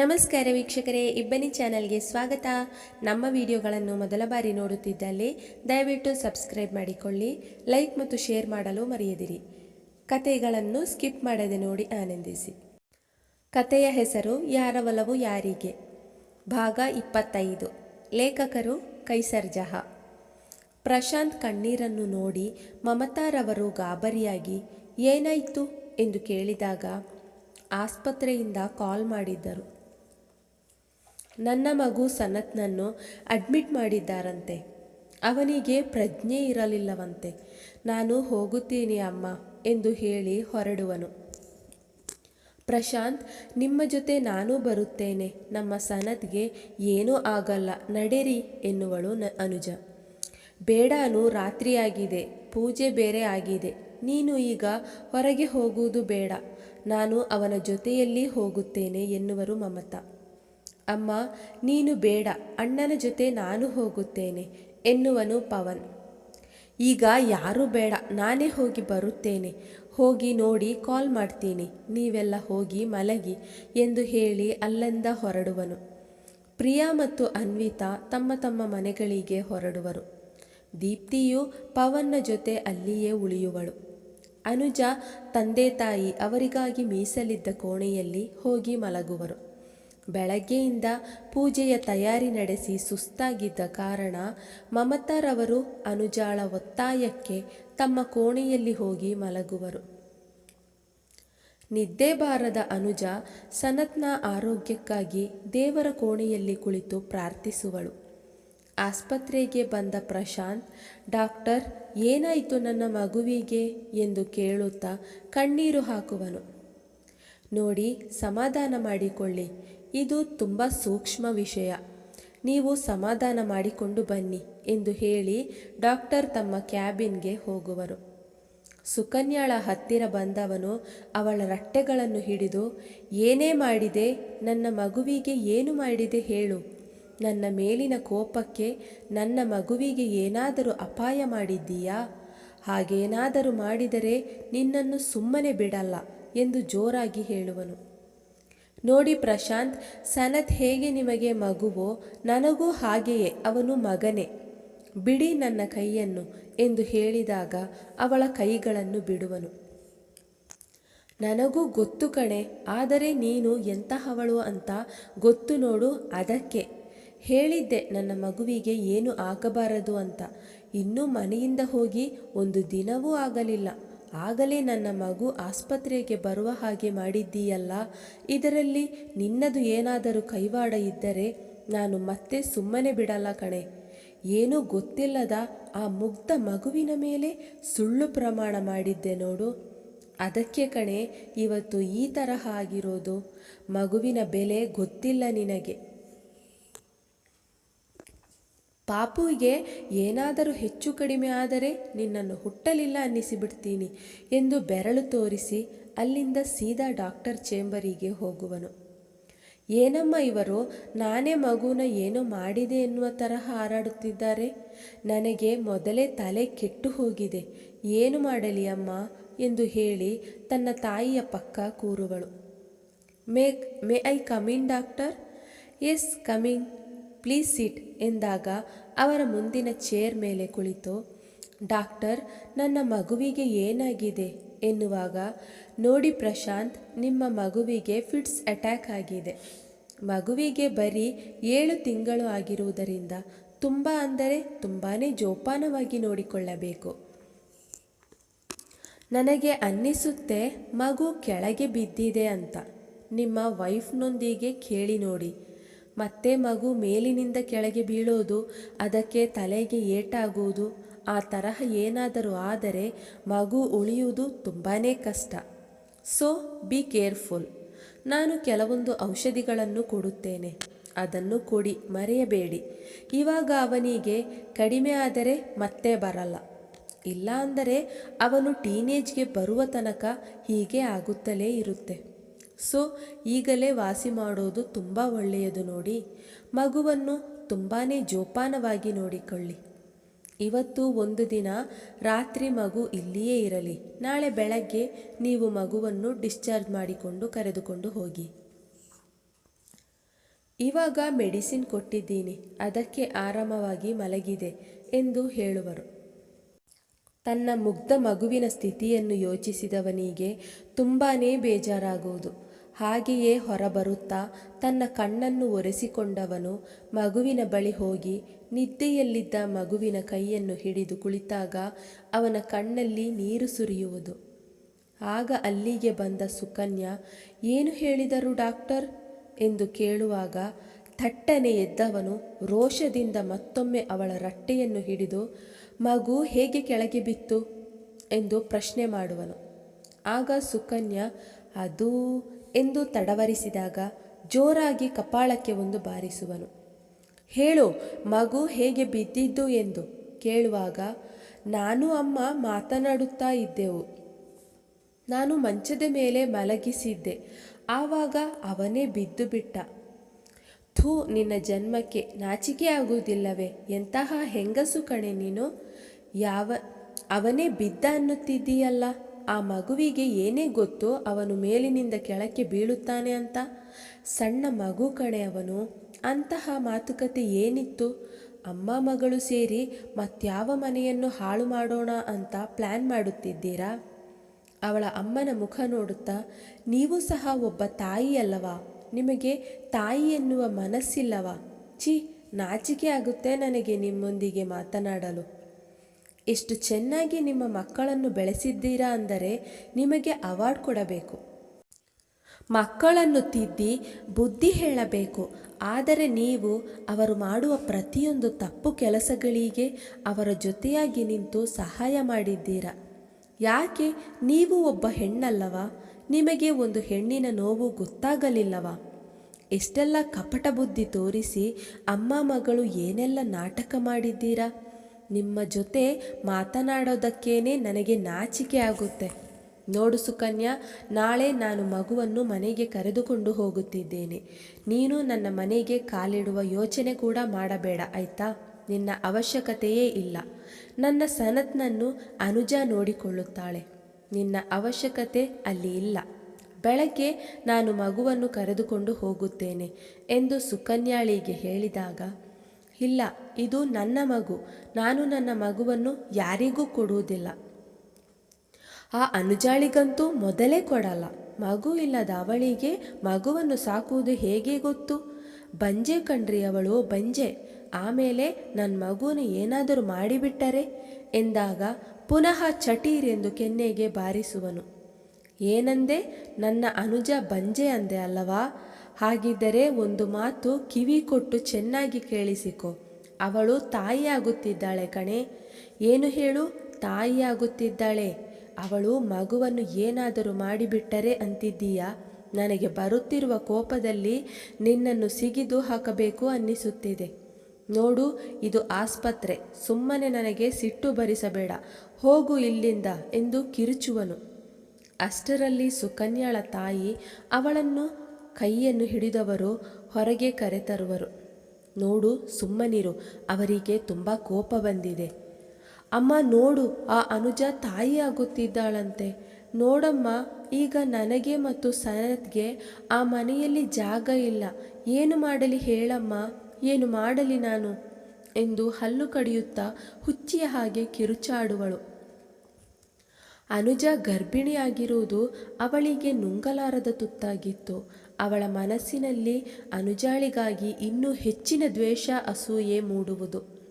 ನಮಸ್ಕಾರ ವೀಕ್ಷಕರೇ, ಇಬ್ಬನಿ ಚಾನಲ್ಗೆ ಸ್ವಾಗತ. ನಮ್ಮ ವಿಡಿಯೋಗಳನ್ನು ಮೊದಲ ಬಾರಿ ನೋಡುತ್ತಿದ್ದಲ್ಲಿ ದಯವಿಟ್ಟು ಸಬ್ಸ್ಕ್ರೈಬ್ ಮಾಡಿಕೊಳ್ಳಿ, ಲೈಕ್ ಮತ್ತು ಶೇರ್ ಮಾಡಲು ಮರೆಯದಿರಿ. ಕತೆಗಳನ್ನು ಸ್ಕಿಪ್ ಮಾಡದೆ ನೋಡಿ ಆನಂದಿಸಿ. ಕತೆಯ ಹೆಸರು ಯಾರ ಒಲವು ಯಾರಿಗೆ? ಭಾಗ ಇಪ್ಪತ್ತೈದು. ಲೇಖಕರು ಕೈಸರ್ ಜಹಾ. ಪ್ರಶಾಂತ್ ಕಣ್ಣೀರನ್ನು ನೋಡಿ ಮಮತಾರವರು ಗಾಬರಿಯಾಗಿ, ಏನಾಯಿತು? ಎಂದು ಕೇಳಿದಾಗ ಆಸ್ಪತ್ರೆಯಿಂದ ಕಾಲ್ ಮಾಡಿದ್ದರು. ನನ್ನ ಮಗು ಸನತ್ನನ್ನು ಅಡ್ಮಿಟ್ ಮಾಡಿದ್ದಾರಂತೆ. ಅವನಿಗೆ ಪ್ರಜ್ಞೆ ಇರಲಿಲ್ಲವಂತೆ. ನಾನು ಹೋಗುತ್ತೀನಿ ಅಮ್ಮ ಎಂದು ಹೇಳಿ ಹೊರಡುವನು. ಪ್ರಶಾಂತ್, ನಿಮ್ಮ ಜೊತೆ ನಾನು ಬರುತ್ತೇನೆ. ನಮ್ಮ ಸನತ್ಗೆ ಏನೂ ಆಗಲ್ಲ. ನಡೆರಿ ಎನ್ನುವಳು ನ, ಅನುಜ. ಬೇಡಾನು ರಾತ್ರಿಯಾಗಿದೆ ಪೂಜೆ ಬೇರೆ ಆಗಿದೆ. ನೀನು ಈಗ ಹೊರಗೆ ಹೋಗುವುದು ಬೇಡ. ನಾನು ಅವನ ಜೊತೆಯಲ್ಲಿ ಹೋಗುತ್ತೇನೆ ಎನ್ನುವರು ಮಮತಾ. ಅಮ್ಮ, ನೀನು ಬೇಡ, ಅಣ್ಣನ ಜೊತೆ ನಾನು ಹೋಗುತ್ತೇನೆ, ಎನ್ನುವನು ಪವನ್. ಈಗ ಯಾರೂ ಬೇಡ, ನಾನೇ ಹೋಗಿ ಬರುತ್ತೇನೆ, ಹೋಗಿ ನೋಡಿ ಕಾಲ್ ಮಾಡ್ತೀನಿ, ನೀವೆಲ್ಲ ಹೋಗಿ ಮಲಗಿ ಎಂದು ಹೇಳಿ ಅಲ್ಲಿಂದ ಹೊರಡುವನು. ಪ್ರಿಯಾ ಮತ್ತು ಅನ್ವಿತಾ ತಮ್ಮ ತಮ್ಮ ಮನೆಗಳಿಗೆ ಹೊರಡುವರು. ದೀಪ್ತಿಯು ಪವನ್ನ ಜೊತೆ ಅಲ್ಲಿಯೇ ಉಳಿಯುವಳು. ಅನುಜ, ತಂದೆ ತಾಯಿ ಅವರಿಗಾಗಿ ಮೀಸಲಿದ್ದ ಕೋಣೆಯಲ್ಲಿ ಹೋಗಿ ಮಲಗುವರು. ಬೆಳಗ್ಗೆಯಿಂದ ಪೂಜೆಯ ತಯಾರಿ ನಡೆಸಿ ಸುಸ್ತಾಗಿದ್ದ ಕಾರಣ ಮಮತಾರವರು ಅನುಜಾಳ ಒತ್ತಾಯಕ್ಕೆ ತಮ್ಮ ಕೋಣೆಯಲ್ಲಿ ಹೋಗಿ ಮಲಗುವರು. ನಿದ್ದೆ ಬಾರದ ಅನುಜ ಸನತ್ನ ಆರೋಗ್ಯಕ್ಕಾಗಿ ದೇವರ ಕೋಣೆಯಲ್ಲಿ ಕುಳಿತು ಪ್ರಾರ್ಥಿಸುವಳು. ಆಸ್ಪತ್ರೆಗೆ ಬಂದ ಪ್ರಶಾಂತ್, ಡಾಕ್ಟರ್, ಏನಾಯಿತು ನನ್ನ ಮಗುವಿಗೆ? ಎಂದು ಕೇಳುತ್ತಾ ಕಣ್ಣೀರು ಹಾಕುವನು. ನೋಡಿ, ಸಮಾಧಾನ ಮಾಡಿಕೊಳ್ಳಿ. ಇದು ತುಂಬ ಸೂಕ್ಷ್ಮ ವಿಷಯ. ನೀವು ಸಮಾಧಾನ ಮಾಡಿಕೊಂಡು ಬನ್ನಿ ಎಂದು ಹೇಳಿ ಡಾಕ್ಟರ್ ತಮ್ಮ ಕ್ಯಾಬಿನ್ಗೆ ಹೋಗುವರು. ಸುಕನ್ಯಾಳ ಹತ್ತಿರ ಬಂದವನು ಅವಳ ರಟ್ಟೆಗಳನ್ನು ಹಿಡಿದು, ಏನೇ ಮಾಡಿದೆ, ನನ್ನ ಮಗುವಿಗೆ ಏನು ಮಾಡಿದೆ ಹೇಳು. ನನ್ನ ಮೇಲಿನ ಕೋಪಕ್ಕೆ ನನ್ನ ಮಗುವಿಗೆ ಏನಾದರೂ ಅಪಾಯ ಮಾಡಿದ್ದೀಯಾ? ಹಾಗೇನಾದರೂ ಮಾಡಿದರೆ ನಿನ್ನನ್ನು ಸುಮ್ಮನೆ ಬಿಡಲ್ಲ ಎಂದು ಜೋರಾಗಿ ಹೇಳುವನು. ನೋಡಿ ಪ್ರಶಾಂತ್, ಸನತ್ ಹೇಗೆ ನಿಮಗೆ ಮಗುವೋ ನನಗೂ ಹಾಗೆಯೇ ಅವನು ಮಗನೇ. ಬಿಡಿ ನನ್ನ ಕೈಯನ್ನು ಎಂದು ಹೇಳಿದಾಗ ಅವಳ ಕೈಗಳನ್ನು ಬಿಡುವನು. ನನಗೂ ಗೊತ್ತು ಕಣೆ, ಆದರೆ ನೀನು ಎಂತಹವಳು ಅಂತ ಗೊತ್ತು ನೋಡು ಅದಕ್ಕೆ. ಹೇಳಿದ್ದೆ, ನನ್ನ ಮಗುವಿಗೆ ಏನು ಆಗಬಾರದು ಅಂತ. ಇನ್ನೂ ಮನೆಯಿಂದ ಹೋಗಿ ಒಂದು ದಿನವೂ ಆಗಲಿಲ್ಲ. ಆಗಲೇ ನನ್ನ ಮಗು ಆಸ್ಪತ್ರೆಗೆ ಬರುವ ಹಾಗೆ ಮಾಡಿದ್ದೀಯಲ್ಲ? ಇದರಲ್ಲಿ ನಿನ್ನದು ಏನಾದರೂ ಕೈವಾಡ ಇದ್ದರೆ ನಾನು ಮತ್ತೆ ಸುಮ್ಮನೆ ಬಿಡಲ್ಲ ಕಣೆ. ಏನೂ ಗೊತ್ತಿಲ್ಲದ ಆ ಮುಗ್ಧ ಮಗುವಿನ ಮೇಲೆ ಸುಳ್ಳು ಪ್ರಮಾಣ ಮಾಡಿದ್ದೆ ನೋಡು. ಅದಕ್ಕೆ ಕಣೆ, ಇವತ್ತು ಈ ತರಹ ಆಗಿರೋದು. ಮಗುವಿನ ಬೆಲೆ ಗೊತ್ತಿಲ್ಲ ನಿನಗೆ. ಪಾಪುವಿಗೆ ಏನಾದರೂ ಹೆಚ್ಚು ಕಡಿಮೆ ಆದರೆ ನಿನ್ನನ್ನು ಹುಟ್ಟಲಿಲ್ಲ ಅನ್ನಿಸಿಬಿಡ್ತೀನಿ ಎಂದು ಬೆರಳು ತೋರಿಸಿ ಅಲ್ಲಿಂದ ಸೀದಾ ಡಾಕ್ಟರ್ ಚೇಂಬರಿಗೆ ಹೋಗುವನು. ಏನಮ್ಮ ಇವರು, ನಾನೇ ಮಗುನ ಏನೋ ಮಾಡಿದೆ ಎನ್ನುವ ತರಹ ಹಾರಾಡುತ್ತಿದ್ದಾರೆ? ನನಗೆ ಮೊದಲೇ ತಲೆ ಕೆಟ್ಟು ಹೋಗಿದೆ. ಏನು ಮಾಡಲಿ ಅಮ್ಮ? ಎಂದು ಹೇಳಿ ತನ್ನ ತಾಯಿಯ ಪಕ್ಕ ಕೂರುವಳು. May may I come in doctor? Yes coming please sit ಎಂದಾಗ ಅವರ ಮುಂದಿನ ಚೇರ್ ಮೇಲೆ ಕುಳಿತು, ಡಾಕ್ಟರ್, ನನ್ನ ಮಗುವಿಗೆ ಏನಾಗಿದೆ? ಎನ್ನುವಾಗ, ನೋಡಿ ಪ್ರಶಾಂತ್, ನಿಮ್ಮ ಮಗುವಿಗೆ ಫಿಟ್ಸ್ ಅಟ್ಯಾಕ್ ಆಗಿದೆ. ಮಗುವಿಗೆ ಬರೀ ಏಳು ತಿಂಗಳು ಆಗಿರುವುದರಿಂದ ತುಂಬ ಅಂದರೆ ತುಂಬಾ ಜೋಪಾನವಾಗಿ ನೋಡಿಕೊಳ್ಳಬೇಕು. ನನಗೆ ಅನ್ನಿಸುತ್ತೆ ಮಗು ಕೆಳಗೆ ಬಿದ್ದಿದೆ ಅಂತ. ನಿಮ್ಮ ವೈಫ್ನೊಂದಿಗೆ ಕೇಳಿ ನೋಡಿ. ಮತ್ತೆ ಮಗು ಮೇಲಿನಿಂದ ಕೆಳಗೆ ಬೀಳೋದು, ಅದಕ್ಕೆ ತಲೆಗೆ ಏಟಾಗುವುದು. ಆ ತರಹ ಏನಾದರೂ ಆದರೆ ಮಗು ಉಳಿಯುವುದು ತುಂಬಾ ಕಷ್ಟ. So, be careful. ನಾನು ಕೆಲವೊಂದು ಔಷಧಿಗಳನ್ನು ಕೊಡುತ್ತೇನೆ. ಅದನ್ನು ಕೊಡಿ, ಮರೆಯಬೇಡಿ. ಇವಾಗ ಅವನಿಗೆ ಕಡಿಮೆ ಆದರೆ ಮತ್ತೆ ಬರಲ್ಲ. ಇಲ್ಲ ಅಂದರೆ ಅವನು ಟೀನೇಜ್ಗೆ ಬರುವ ತನಕ ಹೀಗೆ ಆಗುತ್ತಲೇ ಇರುತ್ತೆ. ಸೊ ಈಗಲೇ ವಾಸಿ ಮಾಡೋದು ತುಂಬ ಒಳ್ಳೆಯದು ನೋಡಿ. ಮಗುವನ್ನು ತುಂಬಾ ಜೋಪಾನವಾಗಿ ನೋಡಿಕೊಳ್ಳಿ. ಇವತ್ತು ಒಂದು ದಿನ ರಾತ್ರಿ ಮಗು ಇಲ್ಲಿಯೇ ಇರಲಿ. ನಾಳೆ ಬೆಳಗ್ಗೆ ನೀವು ಮಗುವನ್ನು ಡಿಸ್ಚಾರ್ಜ್ ಮಾಡಿಕೊಂಡು ಕರೆದುಕೊಂಡು ಹೋಗಿ. ಇವಾಗ ಮೆಡಿಸಿನ್ ಕೊಟ್ಟಿದ್ದೀನಿ. ಅದಕ್ಕೆ ಆರಾಮವಾಗಿ ಮಲಗಿದೆ ಎಂದು ಹೇಳುವರು. ತನ್ನ ಮುಗ್ಧ ಮಗುವಿನ ಸ್ಥಿತಿಯನ್ನು ಯೋಚಿಸಿದವನಿಗೆ ತುಂಬಾ ಬೇಜಾರಾಗುವುದು ಹಾಗೆಯೇ ಹೊರಬರುತ್ತಾ ತನ್ನ ಕಣ್ಣನ್ನು ಒರೆಸಿಕೊಂಡವನು ಮಗುವಿನ ಬಳಿ ಹೋಗಿ ನಿದ್ದೆಯಲ್ಲಿದ್ದ ಮಗುವಿನ ಕೈಯನ್ನು ಹಿಡಿದು ಕುಳಿತಾಗ ಅವನ ಕಣ್ಣಲ್ಲಿ ನೀರು ಸುರಿಯುವುದು. ಆಗ ಅಲ್ಲಿಗೆ ಬಂದ ಸುಕನ್ಯಾ, ಏನು ಹೇಳಿದರು ಡಾಕ್ಟರ್? ಎಂದು ಕೇಳುವಾಗ ಥಟ್ಟನೆ ಎದ್ದವನು ರೋಷದಿಂದ ಮತ್ತೊಮ್ಮೆ ಅವಳ ರಟ್ಟೆಯನ್ನು ಹಿಡಿದು, ಮಗು ಹೇಗೆ ಕೆಳಗೆ ಬಿತ್ತು? ಎಂದು ಪ್ರಶ್ನೆ ಮಾಡುವನು. ಆಗ ಸುಕನ್ಯಾ, ಅದು ಎಂದು ತಡವರಿಸಿದಾಗ ಜೋರಾಗಿ ಕಪಾಳಕ್ಕೆ ಒಂದು ಬಾರಿಸುವನು. ಹೇಳು, ಮಗು ಹೇಗೆ ಬಿದ್ದಿದ್ದು ಎಂದು? ಕೇಳುವಾಗ, ನಾನು ಅಮ್ಮ ಮಾತನಾಡುತ್ತಾ ಇದ್ದೆವು. ನಾನು ಮಂಚದ ಮೇಲೆ ಮಲಗಿಸಿದ್ದೆ. ಆವಾಗ ಅವನೇ ಬಿದ್ದು ಬಿಟ್ಟ. ಥೂ, ನಿನ್ನ ಜನ್ಮಕ್ಕೆ ನಾಚಿಕೆ ಆಗುವುದಿಲ್ಲವೇ? ಎಂತಹ ಹೆಂಗಸು ಕಣೆ ನೀನು? ಯಾವ, ಅವನೇ ಬಿದ್ದ ಅನ್ನುತ್ತಿದ್ದೀಯಲ್ಲ? ಆ ಮಗುವಿಗೆ ಏನೇ ಗೊತ್ತು ಅವನು ಮೇಲಿನಿಂದ ಕೆಳಕ್ಕೆ ಬೀಳುತ್ತಾನೆ ಅಂತ? ಸಣ್ಣ ಮಗು ಕಣೆ ಅವನು. ಅಂತಹ ಮಾತುಕತೆ ಏನಿತ್ತು? ಅಮ್ಮ ಮಗಳು ಸೇರಿ ಮತ್ಯಾವ ಮನೆಯನ್ನು ಹಾಳು ಮಾಡೋಣ ಅಂತ ಪ್ಲ್ಯಾನ್ ಮಾಡುತ್ತಿದ್ದೀರಾ? ಅವಳ ಅಮ್ಮನ ಮುಖ ನೋಡುತ್ತಾ, ನೀವು ಸಹ ಒಬ್ಬ ತಾಯಿಯಲ್ಲವಾ ನಿಮಗೆ ತಾಯಿ ಎನ್ನುವ ಮನಸ್ಸಿಲ್ಲವಾ? ಛೀ, ನಾಚಿಕೆ ಆಗುತ್ತೆ ನನಗೆ ನಿಮ್ಮೊಂದಿಗೆ ಮಾತನಾಡಲು. ಎಷ್ಟು ಚೆನ್ನಾಗಿ ನಿಮ್ಮ ಮಕ್ಕಳನ್ನು ಬೆಳೆಸಿದ್ದೀರಾ ಅಂದರೆ ನಿಮಗೆ ಅವಾರ್ಡ್ ಕೊಡಬೇಕು. ಮಕ್ಕಳನ್ನು ತಿದ್ದಿ ಬುದ್ಧಿ ಹೇಳಬೇಕು. ಆದರೆ ನೀವು ಅವರು ಮಾಡುವ ಪ್ರತಿಯೊಂದು ತಪ್ಪು ಕೆಲಸಗಳಿಗೆ ಅವರ ಜೊತೆಯಾಗಿ ನಿಂತು ಸಹಾಯ ಮಾಡಿದ್ದೀರಾ? ಯಾಕೆ? ನೀವು ಒಬ್ಬ ಹೆಣ್ಣಲ್ಲವಾ? ನಿಮಗೆ ಒಂದು ಹೆಣ್ಣಿನ ನೋವು ಗೊತ್ತಾಗಲಿಲ್ಲವಾ? ಎಷ್ಟೆಲ್ಲ ಕಪಟ ಬುದ್ಧಿ ತೋರಿಸಿ ಅಮ್ಮ ಮಗಳು ಏನೆಲ್ಲ ನಾಟಕ ಮಾಡಿದ್ದೀರಾ? ನಿಮ್ಮ ಜೊತೆ ಮಾತನಾಡೋದಕ್ಕೇನೆ ನನಗೆ ನಾಚಿಕೆ ಆಗುತ್ತೆ. ನೋಡು ಸುಕನ್ಯಾ, ನಾಳೆ ನಾನು ಮಗುವನ್ನು ಮನೆಗೆ ಕರೆದುಕೊಂಡು ಹೋಗುತ್ತಿದ್ದೇನೆ. ನೀನು ನನ್ನ ಮನೆಗೆ ಕಾಲಿಡುವ ಯೋಚನೆ ಕೂಡ ಮಾಡಬೇಡ, ಆಯ್ತಾ? ನಿನ್ನ ಅವಶ್ಯಕತೆಯೇ ಇಲ್ಲ. ನನ್ನ ಸನತ್ನನ್ನು ಅನುಜ ನೋಡಿಕೊಳ್ಳುತ್ತಾಳೆ. ನಿನ್ನ ಅವಶ್ಯಕತೆ ಅಲ್ಲಿ ಇಲ್ಲ. ಬೆಳಗ್ಗೆ ನಾನು ಮಗುವನ್ನು ಕರೆದುಕೊಂಡು ಹೋಗುತ್ತೇನೆ ಎಂದು ಸುಕನ್ಯಾಳಿಗೆ ಹೇಳಿದಾಗ, ಇಲ್ಲ ಇದು ನನ್ನ ಮಗು. ನಾನು ನನ್ನ ಮಗುವನ್ನು ಯಾರಿಗೂ ಕೊಡುವುದಿಲ್ಲ. ಆ ಅನುಜಾಳಿಗಂತೂ ಮೊದಲೇ ಕೊಡಲ್ಲ. ಮಗು ಇಲ್ಲದ ಅವಳಿಗೆ ಮಗುವನ್ನು ಸಾಕುವುದು ಹೇಗೆ ಗೊತ್ತು? ಬಂಜೆ ಕಣ್ರಿ ಅವಳು ಬಂಜೆ. ಆಮೇಲೆ ನನ್ನ ಮಗುವನ್ನು ಏನಾದರೂ ಮಾಡಿಬಿಟ್ಟರೆ? ಎಂದಾಗ ಪುನಃ ಚಟೀರೆಂದು ಕೆನ್ನೆಗೆ ಬಾರಿಸುವನು. ಏನಂದೆ? ನನ್ನ ಅನುಜ ಬಂಜೆ ಅಂದೆ ಅಲ್ಲವಾ? ಹಾಗಿದ್ದರೆ ಒಂದು ಮಾತು ಕಿವಿ ಕೊಟ್ಟು ಚೆನ್ನಾಗಿ ಕೇಳಿಸಿಕೊ. ಅವಳು ತಾಯಿಯಾಗುತ್ತಿದ್ದಾಳೆ ಕಣೆ. ಏನು ಹೇಳು? ತಾಯಿಯಾಗುತ್ತಿದ್ದಾಳೆ. ಅವಳು ಮಗುವನ್ನು ಏನಾದರೂ ಮಾಡಿಬಿಟ್ಟರೆ ಅಂತಿದ್ದೀಯಾ? ನನಗೆ ಬರುತ್ತಿರುವ ಕೋಪದಲ್ಲಿ ನಿನ್ನನ್ನು ಸಿಗಿದು ಹಾಕಬೇಕು ಅನ್ನಿಸುತ್ತಿದೆ. ನೋಡು, ಇದು ಆಸ್ಪತ್ರೆ. ಸುಮ್ಮನೆ ನನಗೆ ಸಿಟ್ಟು ಭರಿಸಬೇಡ. ಹೋಗು ಇಲ್ಲಿಂದ ಎಂದು ಕಿರುಚುವನು. ಅಷ್ಟರಲ್ಲಿ ಸುಕನ್ಯಾಳ ತಾಯಿ ಅವಳನ್ನು ಕೈಯನ್ನು ಹಿಡಿದವರು ಹೊರಗೆ ಕರೆತರುವರು. ನೋಡು ಸುಮ್ಮನಿರು, ಅವರಿಗೆ ತುಂಬ ಕೋಪ ಬಂದಿದೆ. ಅಮ್ಮ ನೋಡು, ಆ ಅನುಜ ತಾಯಿ ಆಗುತ್ತಿದ್ದಾಳಂತೆ. ನೋಡಮ್ಮ, ಈಗ ನನಗೆ ಮತ್ತು ಸನತ್ಗೆ ಆ ಮನೆಯಲ್ಲಿ ಜಾಗ ಇಲ್ಲ. ಏನು ಮಾಡಲಿ ಹೇಳಮ್ಮ, ಏನು ಮಾಡಲಿ ನಾನು? ಎಂದು ಹಲ್ಲು ಕಡಿಯುತ್ತಾ ಹುಚ್ಚಿಯ ಹಾಗೆ ಕಿರುಚಾಡುವಳು. ಅನುಜ ಗರ್ಭಿಣಿಯಾಗಿರುವುದು ಅವಳಿಗೆ ನುಂಗಲಾರದ ತುತ್ತಾಗಿತ್ತು. ಅವಳ ಮನಸ್ಸಿನಲ್ಲಿ ಅನುಜಾಳಿಗಾಗಿ ಇನ್ನೂ ಹೆಚ್ಚಿನ ದ್ವೇಷ, ಅಸೂಯೆ ಮೂಡುವುದು.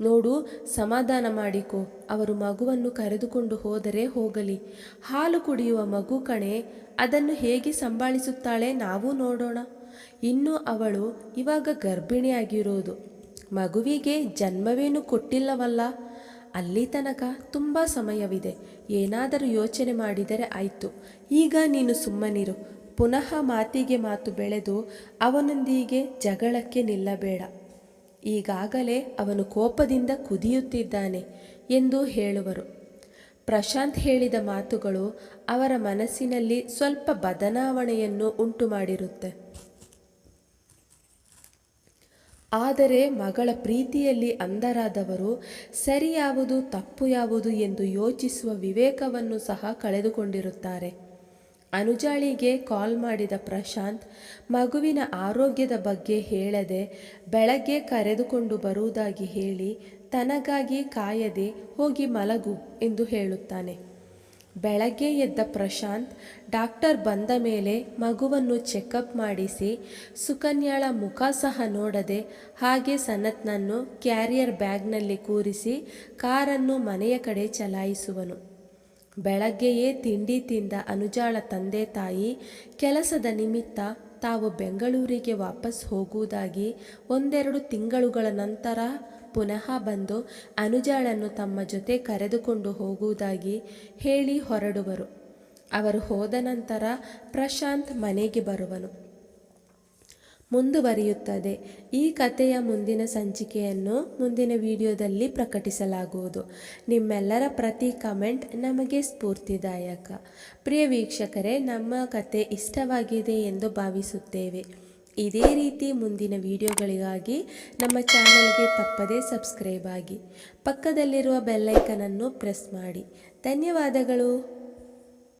ನೋಡು, ಸಮಾಧಾನ ಮಾಡಿಕೊ. ಅವರು ಮಗುವನ್ನು ಕರೆದುಕೊಂಡು ಹೋದರೆ ಹೋಗಲಿ. ಹಾಲು ಕುಡಿಯುವ ಮಗು ಕಣೆ, ಅದನ್ನು ಹೇಗೆ ಸಂಭಾಳಿಸುತ್ತಾಳೆ ನಾವು ನೋಡೋಣ. ಇನ್ನು ಅವಳು ಇವಾಗ ಗರ್ಭಿಣಿಯಾಗಿರೋದು. ಮಗುವಿಗೆ ಜನ್ಮವೇನು ಕೊಟ್ಟಿಲ್ಲವಲ್ಲ. ಅಲ್ಲಿ ತನಕ ತುಂಬ ಸಮಯವಿದೆ. ಏನಾದರೂ ಯೋಚನೆ ಮಾಡಿದರೆ ಆಯಿತು. ಈಗ ನೀನು ಸುಮ್ಮನಿರು. ಪುನಃ ಮಾತಿಗೆ ಮಾತು ಬೆಳೆದು ಅವನೊಂದಿಗೆ ಜಗಳಕ್ಕೆ ನಿಲ್ಲಬೇಡ. ಈಗಾಗಲೇ ಅವನು ಕೋಪದಿಂದ ಕುದಿಯುತ್ತಿದ್ದಾನೆ ಎಂದು ಹೇಳುವರು. ಪ್ರಶಾಂತ್ ಹೇಳಿದ ಮಾತುಗಳು ಅವರ ಮನಸ್ಸಿನಲ್ಲಿ ಸ್ವಲ್ಪ ಬದಲಾವಣೆಯನ್ನು ಉಂಟು ಮಾಡಿರುತ್ತೆ ಆದರೆ ಮಗಳ ಪ್ರೀತಿಯಲ್ಲಿ ಅಂಧರಾದವರು ಸರಿಯಾವುದು ತಪ್ಪು ಯಾವುದು ಎಂದು ಯೋಚಿಸುವ ವಿವೇಕವನ್ನು ಸಹ ಕಳೆದುಕೊಂಡಿರುತ್ತಾರೆ. ಅನುಜಾಳಿಗೆ ಕಾಲ್ ಮಾಡಿದ ಪ್ರಶಾಂತ್, ಮಗುವಿನ ಆರೋಗ್ಯದ ಬಗ್ಗೆ ಹೇಳದೆ ಬೆಳಗ್ಗೆ ಕರೆದುಕೊಂಡು ಬರುವುದಾಗಿ ಹೇಳಿ, ತನಗಾಗಿ ಕಾಯದೆ ಹೋಗಿ ಮಲಗು ಎಂದು ಹೇಳುತ್ತಾನೆ. ಬೆಳಗ್ಗೆ ಎದ್ದ ಪ್ರಶಾಂತ್, ಡಾಕ್ಟರ್ ಬಂದ ಮೇಲೆ ಮಗುವನ್ನು ಚೆಕಪ್ ಮಾಡಿಸಿ, ಸುಕನ್ಯಾಳ ಮುಖ ಸಹ ನೋಡದೆ ಹಾಗೆ ಸನತ್ನನ್ನು ಕ್ಯಾರಿಯರ್ ಬ್ಯಾಗ್ನಲ್ಲಿ ಕೂರಿಸಿ, ಕಾರನ್ನು ಮನೆಯ ಕಡೆ ಚಲಾಯಿಸುವನು. ಬೆಳಗ್ಗೆಯೇ ತಿಂಡಿ ತಿಂದ ಅನುಜಾಳ ತಂದೆ ತಾಯಿ ಕೆಲಸದ ನಿಮಿತ್ತ ತಾವು ಬೆಂಗಳೂರಿಗೆ ವಾಪಸ್ ಹೋಗುವುದಾಗಿ ಒಂದೆರಡು ತಿಂಗಳುಗಳ ನಂತರ ಪುನಃ ಬಂದು ಅನುಜಾಳನ್ನು ತಮ್ಮ ಜೊತೆ ಕರೆದುಕೊಂಡು ಹೋಗುವುದಾಗಿ ಹೇಳಿ ಹೊರಡುವರು. ಅವರು ಹೋದ ನಂತರ ಪ್ರಶಾಂತ್ ಮನೆಗೆ ಬರುವನು. ಮುಂದುವರಿಯುತ್ತದೆ. ಈ ಕಥೆಯ ಮುಂದಿನ ಸಂಚಿಕೆಯನ್ನು ಮುಂದಿನ ವಿಡಿಯೋದಲ್ಲಿ ಪ್ರಕಟಿಸಲಾಗುವುದು. ನಿಮ್ಮೆಲ್ಲರ ಪ್ರತಿ ಕಮೆಂಟ್ ನಮಗೆ ಸ್ಫೂರ್ತಿದಾಯಕ. ಪ್ರಿಯ ವೀಕ್ಷಕರೇ, ನಮ್ಮ ಕತೆ ಇಷ್ಟವಾಗಿದೆ ಎಂದು ಭಾವಿಸುತ್ತೇವೆ. ಇದೇ ರೀತಿ ಮುಂದಿನ ವಿಡಿಯೋಗಳಿಗಾಗಿ ನಮ್ಮ ಚಾನಲ್ಗೆ ತಪ್ಪದೇ ಸಬ್ಸ್ಕ್ರೈಬ್ ಆಗಿ. ಪಕ್ಕದಲ್ಲಿರುವ ಬೆಲ್ಲೈಕನನ್ನು ಪ್ರೆಸ್ ಮಾಡಿ. ಧನ್ಯವಾದಗಳು.